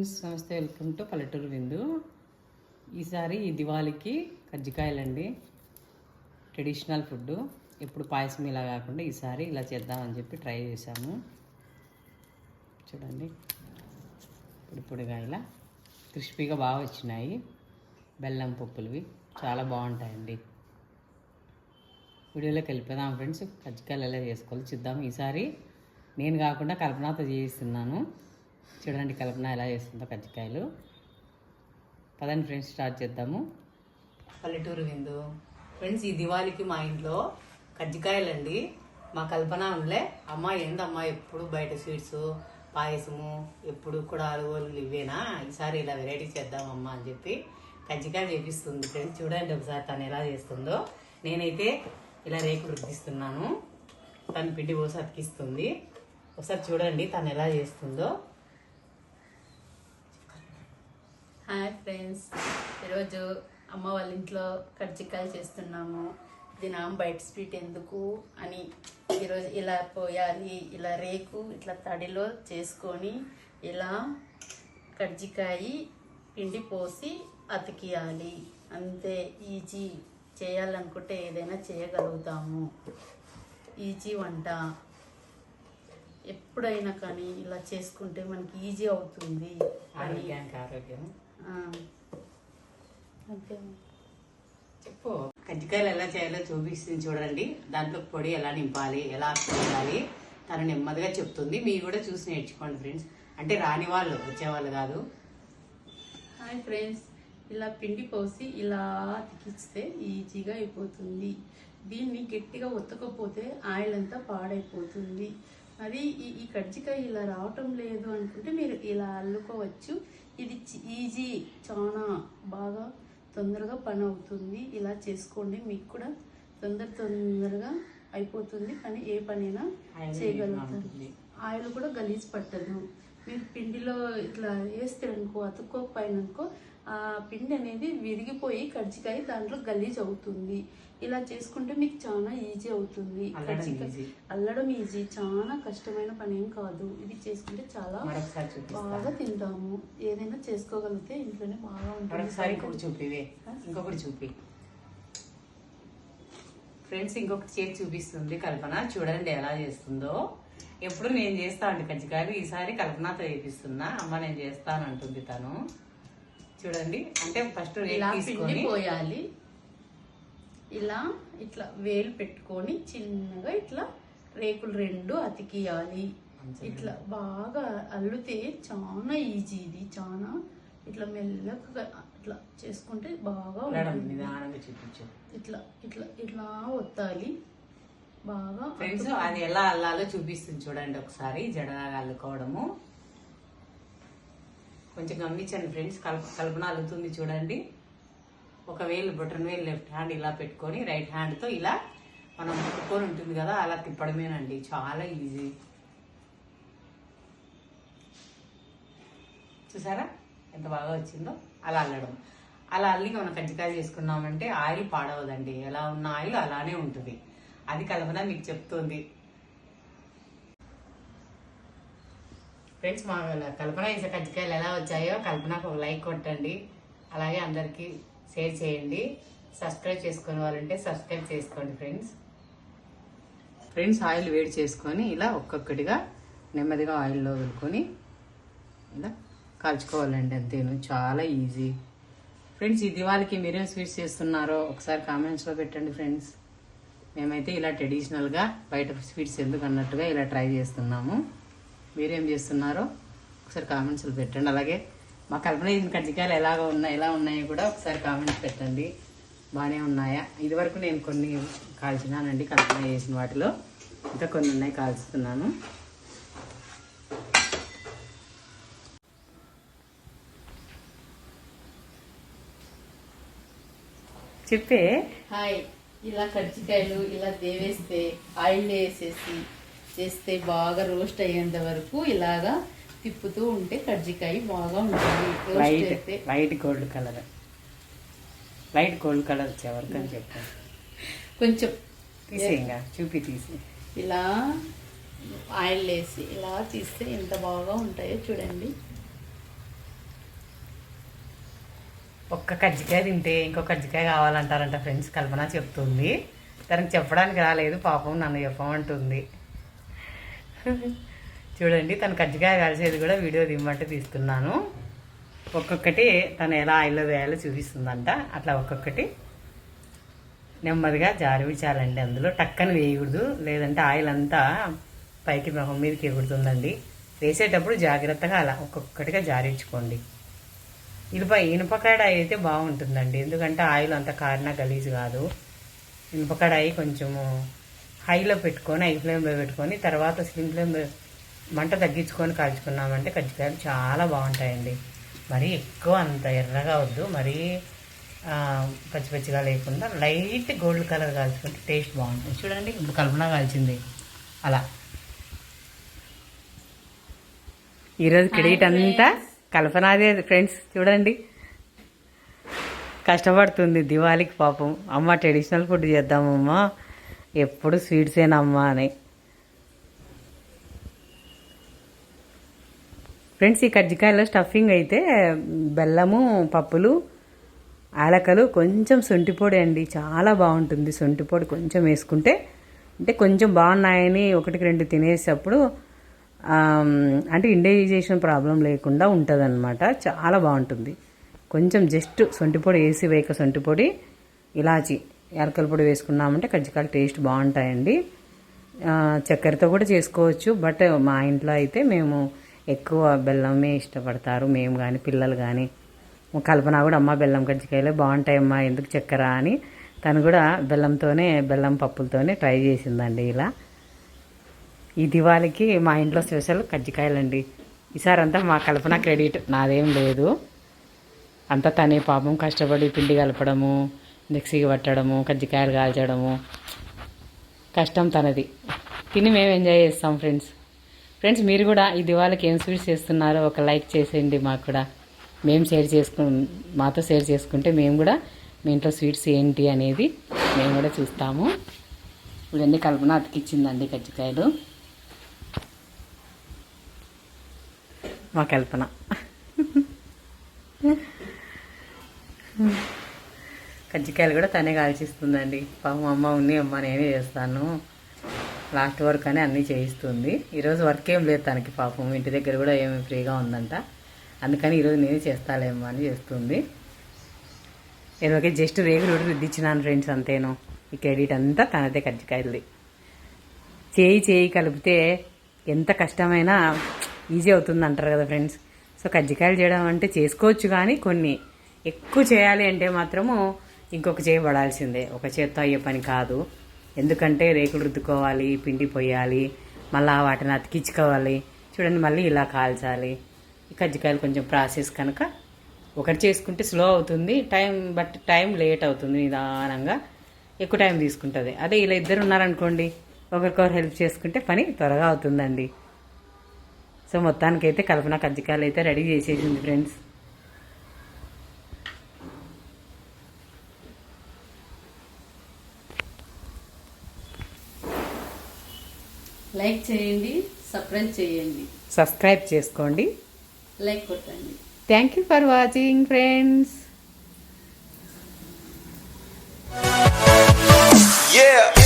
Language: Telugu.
ఫ్రెండ్స్ నమస్తే వెల్కమ్ టు పల్లెటూరు విందు. ఈసారి ఈ దివాళీకి కజ్జికాయలండి. ట్రెడిషనల్ ఫుడ్ ఎప్పుడు పాయసం ఇలా కాకుండా ఈసారి ఇలా చేద్దామని చెప్పి ట్రై చేశాము. చూడండి. ఇప్పుడు పొడిగా ఇలా క్రిస్పీగా బాగా వచ్చినాయి. బెల్లం పప్పులవి చాలా బాగుంటాయండి. వీడియోలోకి వెళ్ళిపోదాం ఫ్రెండ్స్. కజ్జికాయలు ఎలా చేసుకోవాలి చూద్దాం. ఈసారి నేను కాకుండా కల్పనతో చేయిస్తున్నాను. చూడండి కల్పన ఎలా చేస్తుందో కజ్జికాయలు. పదండి ఫ్రెండ్స్ స్టార్ట్ చేద్దాము. పల్లెటూరు విందు. ఫ్రెండ్స్ ఈ దివాళీకి మా ఇంట్లో కజ్జికాయలండి. మా కల్పన ఉండలే అమ్మ ఏందమ్మా ఎప్పుడు బయట స్వీట్స్ పాయసము ఎప్పుడు కూడా అలుగోలు ఇవేనా ఈసారి ఇలా వెరైటీ చేద్దామమ్మా అని చెప్పి కజ్జికాయలు చేపిస్తుంది ఫ్రెండ్స్. చూడండి ఒకసారి తను ఎలా చేస్తుందో. నేనైతే ఇలా రేకులు రుద్దిస్తున్నాను. తను పిండి పోసి అతికిస్తుంది. ఒకసారి చూడండి తను ఎలా చేస్తుందో హాయ్ ఫ్రెండ్స్ ఈరోజు అమ్మ వాళ్ళ ఇంట్లో కజ్జికాయలు చేస్తున్నాము. దినం బయట స్వీట్ ఎందుకు అని ఈరోజు ఇలా పోయాలి ఇలా రేకు ఇట్లా తడిలో చేసుకొని ఇలా కజ్జికాయ పిండి పోసి అతికియాలి. అంతే ఈజీ. చేయాలనుకుంటే ఏదైనా చేయగలుగుతాము. ఈజీ వంట. ఎప్పుడైనా కానీ ఇలా చేసుకుంటే మనకి ఈజీ అవుతుంది అని. ఆరోగ్యానికి ఆరోగ్యం చెప్పు. కజ్జికాయలు ఎలా చేయాలో చూపిస్తుంది చూడండి. దాంట్లో పొడి ఎలా నింపాలి ఎలా చేయాలి? తను నెమ్మదిగా చెప్తుంది. మీరు కూడా చూసి నేర్చుకోండి ఫ్రెండ్స్. అంటే రాని వాళ్ళు వచ్చేవాళ్ళు కాదు. Hi friends. ఇలా పిండి పోసి ఇలా అతికిస్తే ఈజీగా అయిపోతుంది. దీన్ని గట్టిగా ఒత్తకపోతే ఆయిల్ అంతా పాడైపోతుంది. అది ఈ ఈ కజ్జికాయ ఇలా రావటం లేదు అనుకుంటే మీరు ఇలా అల్లుకోవచ్చు. ఇది ఈజీ. చాలా బాగా తొందరగా పని అవుతుంది ఇలా చేసుకోండి. మీకు కూడా తొందర తొందరగా అయిపోతుంది. పని ఏ పనైనా ఉంటుంది. ఆయిల్ కూడా గలీజ్ పట్టదు. మీరు పిండిలో ఇట్లా వేస్తారనుకో అతుక్కోకపోయిననుకో ఆ పిండి అనేది విరిగిపోయి కజ్జికాయ దాంట్లో గలీజ్ అవుతుంది. ఇలా చేసుకుంటే మీకు చాలా ఈజీ అవుతుంది. అల్లడం కజ్జికాయ easy. అల్లడం ఈజీ చాలా కష్టమైన పని ఏం కాదు. ఇది చేసుకుంటే చాలా బాగా తింటాము. ఏదైనా చేసుకోగలిగితే ఇంట్లోనే బాగా ఉంటుంది. చూపివే ఇంకొకటి చూపి ఫ్రెండ్స్ ఇంకొకటి చేసి చూపిస్తుంది కల్పన. చూడండి ఎలా చేస్తుందో. ఎప్పుడు నేను చేస్తా అండి కజ్జికాయలు. ఈసారి కల్పనతో చేపిస్తున్నా. అమ్మ నేను చేస్తాను అంటుంది తను. చూడండి. అంటే ఫస్ట్ పిండి పోయాలి. ఇలా ఇట్లా వేలు పెట్టుకొని చిన్నగా ఇట్లా రేకులు రెండు అతికియాలి. ఇట్లా బాగా అల్లితే చాలా ఈజీ ఇది. చాలా ఇట్లా మెల్లగా ఇట్లా చేసుకుంటే బాగా ఇట్లా ఇట్లా ఇట్లా ఒత్తాలి. బాగా ఫ్రెండ్స్ అది ఎలా అల్లాలో చూపిస్తుంది చూడండి ఒకసారి జడలాగా అల్లుకోవడము. కొంచెం గమనించండి ఫ్రెండ్స్ కల్ప కల్పన అల్లుతుంది చూడండి. ఒక వేలు బొటన్ వేలు లెఫ్ట్ హ్యాండ్ ఇలా పెట్టుకొని రైట్ హ్యాండ్తో ఇలా మనం పట్టుకొని ఉంటుంది కదా అలా తిప్పడమేనండి చాలా ఈజీ. చూసారా? ఎంత బాగా వచ్చిందో? అలా అల్లడం. అలా అల్లి మనం కజ్జికాయలు చేసుకున్నామంటే ఆయిల్ పాడవదండి. ఎలా ఉన్న ఆయిల్ అలానే ఉంటుంది. అది కల్పన మీకు చెప్తుంది. ఫ్రెండ్స్ మా కల్పన వేసే కజ్జికాయలు ఎలా వచ్చాయో కల్పనకు ఒక లైక్ కొట్టండి. అలాగే అందరికీ షేర్ చేయండి. సబ్స్క్రైబ్ చేసుకునే వాళ్ళంటే సబ్స్క్రైబ్ చేసుకోండి ఫ్రెండ్స్ ఫ్రెండ్స్ ఆయిల్ వేడి చేసుకొని ఇలా ఒక్కొక్కటిగా నెమ్మదిగా ఆయిల్లో వదులుకొని ఇలా కాల్చుకోవాలండి అంతేను. చాలా ఈజీ ఫ్రెండ్స్ ఈ దివాళీకి మీరేం స్వీట్స్ చేస్తున్నారో ఒకసారి కామెంట్స్లో పెట్టండి ఫ్రెండ్స్ మేమైతే ఇలా ట్రెడిషనల్గా బయట స్వీట్స్ ఎందుకు అన్నట్టుగా ఇలా ట్రై చేస్తున్నాము. మీరేం చేస్తున్నారో ఒకసారి కామెంట్స్లో పెట్టండి. అలాగే మా కల్పన కజ్జికాయలు ఎలాగ ఉన్నాయి ఎలా ఉన్నాయో కూడా ఒకసారి కామెంట్స్ పెట్టండి. బాగానే ఉన్నాయా? ఇదివరకు నేను కొన్ని కాల్చినానండి కల్పన చేసిన వాటిలో. ఇంకా కొన్ని ఉన్నాయి కాల్చుతున్నాను. చెప్పే హాయ్. ఇలా కజ్జికాయలు ఇలా దేవేస్తే ఆయిల్ వేసేసి చేస్తే బాగా రోస్ట్ అయ్యేంత వరకు ఇలాగా తిప్పుతూ ఉంటే కజ్జికాయ బాగా ఉంటుంది. Light gold colour light gold colour వచ్చే వరకు అని చెప్పాను కొంచెం తీసేయంగా చూపి తీసి ఇలా ఆయిల్ వేసి ఇలా తీస్తే ఎంత బాగా ఉంటాయో చూడండి. ఒక్క కజ్జికాయ తింటే ఇంకో కజ్జికాయ కావాలంటారంట ఫ్రెండ్స్ కల్పన చెప్తుంది. తనకు చెప్పడానికి రాలేదు పాపం నన్ను చెప్పమంటుంది. చూడండి తను కజ్జికాయ కలిసేది కూడా వీడియో దిమ్మంటే తీస్తున్నాను. ఒక్కొక్కటి తను ఎలా ఆయిల్లో వేయాలో చూపిస్తుందంట. అట్లా ఒక్కొక్కటి నెమ్మదిగా జారివించాలండి అందులో. టక్కన వేయకూడదు లేదంటే ఆయిల్ అంతా పైకి మొహం మీదకి ఎగురుతుందండి. వేసేటప్పుడు జాగ్రత్తగా అలా ఒక్కొక్కటిగా జారించుకోండి ఇనుప ఇనుపకాడ అయితే బాగుంటుందండి. ఎందుకంటే ఆయిల్ అంత కారినా గలీజ్ కాదు. ఇనుపకాడాయి కొంచెము హైలో పెట్టుకొని హై ఫ్లేమ్లో పెట్టుకొని తర్వాత స్లిమ్ ఫ్లేమ్ మంట తగ్గించుకొని కాల్చుకున్నామంటే కజ్జికాయలు చాలా బాగుంటాయండి. మరీ ఎక్కువ అంత ఎర్రగా వద్దు. మరీ ఆ, పచ్చి పచ్చిగా లేకుండా లైట్ గోల్డ్ కలర్ కాల్చుకుంటే టేస్ట్ బాగుంటుంది. చూడండి ఇప్పుడు కల్పన కాల్చింది. అలా. ఈరోజు క్రెడిట్ అంతా కల్పనాదే ఫ్రెండ్స్ చూడండి. కష్టపడుతుంది దివాళీకి పాపం. అమ్మ ట్రెడిషనల్ ఫుడ్ చేద్దామమ్మా. ఎప్పుడు స్వీట్సేనమ్మా అని. ఫ్రెండ్స్ ఈ కజ్జికాయలో స్టఫింగ్ అయితే బెల్లము పప్పులు యాలకలు కొంచెం శొంఠి పొడి అండి. చాలా బాగుంటుంది శొంఠి పొడి. కొంచెం వేసుకుంటే అంటే కొంచెం బాగున్నాయని ఒకటికి రెండు తినేసేటప్పుడు అంటే ఇండైజేషన్ ప్రాబ్లం లేకుండా ఉంటుంది చాలా బాగుంటుంది. కొంచెం జస్ట్ శొంఠి పొడి వేసి వేయక శొంఠి పొడి ఇలాచి యాలకల పొడి వేసుకున్నామంటే కజ్జికాయలు టేస్ట్ బాగుంటాయండి. చక్కెరతో కూడా చేసుకోవచ్చు బట్ మా ఇంట్లో అయితే మేము ఎక్కువ బెల్లమే ఇష్టపడతారు. మేము కానీ పిల్లలు కానీ కల్పన కూడా అమ్మ బెల్లం కజ్జికాయలే బాగుంటాయమ్మా ఎందుకు చక్కెర అని. తను కూడా బెల్లంతోనే బెల్లం పప్పులతోనే ట్రై చేసిందండి ఇలా. ఈ దివాళికి మా ఇంట్లో స్పెషల్ కజ్జికాయలండి. ఈసారి అంతా మా కల్పన క్రెడిట్. నాదేం లేదు. అంతా తనే పాపం కష్టపడి పిండి కలపడము మిక్సీకి పట్టడము కజ్జికాయలు కాల్చడము. కష్టం తనది. తిని మేము ఎంజాయ్ చేస్తాం ఫ్రెండ్స్ ఫ్రెండ్స్ మీరు కూడా ఈ దివాళికి ఏం స్వీట్స్ చేస్తున్నారో ఒక లైక్ చేసేయండి మాకు కూడా. మేము షేర్ చేసుకు మాతో షేర్ చేసుకుంటే మేము కూడా మీ ఇంట్లో స్వీట్స్ ఏంటి అనేది మేము కూడా చూస్తాము. ఇవన్నీ కల్పన అతికిచ్చిందండి కజ్జికాయలు. మా కల్పన. కజ్జికాయలు కూడా తనే కాల్చిస్తుందండి. పాపం అమ్మ ఉంది అమ్మ నేనే చేస్తాను. లాస్ట్ వర్క్ అని అన్నీ చేయిస్తుంది. ఈరోజు వర్క్ ఏం లేదు తనకి పాపం. ఇంటి దగ్గర కూడా ఏమి ఫ్రీగా ఉందంట. అందుకని ఈరోజు నేనే చేస్తాలేమ్మా అని చేస్తుంది. ఇరవై జస్ట్ రేగులు కూడా రుద్దిచ్చినాను ఫ్రెండ్స్ అంతేను. ఈ క్రెడిట్ అంతా తనదే కజ్జికాయలది. చేయి చేయి కలిపితే ఎంత కష్టమైనా ఈజీ అవుతుంది అంటారు కదా ఫ్రెండ్స్ సో కజ్జికాయలు చేయడం అంటే చేసుకోవచ్చు కానీ కొన్ని. ఎక్కువ చేయాలి అంటే మాత్రము ఇంకొక చేయి పడాల్సిందే. ఒక చేత్తో అయ్యే పని కాదు. ఎందుకంటే రేకులు రుద్దుకోవాలి పిండి పోయాలి మళ్ళీ వాటిని అతికించుకోవాలి. చూడండి మళ్ళీ ఇలా కాల్చాలి. ఈ కజ్జికాయలు కొంచెం ప్రాసెస్ కనుక ఒకటి చేసుకుంటే స్లో అవుతుంది. టైం బట్ టైం లేట్ అవుతుంది నిదానంగా. ఎక్కువ టైం తీసుకుంటుంది. అదే ఇలా ఇద్దరు ఉన్నారనుకోండి ఒకరికొకరు హెల్ప్ చేసుకుంటే పని త్వరగా అవుతుందండి. సో మొత్తానికైతే కల్పన కజ్జికాయలు అయితే రెడీ చేసేసింది ఫ్రెండ్స్. లైక్ చేయండి సబ్స్క్రైబ్ చేయండి. సబ్స్క్రైబ్ చేసుకోండి. లైక్ కొట్టండి. Thank you for watching friends Yeah!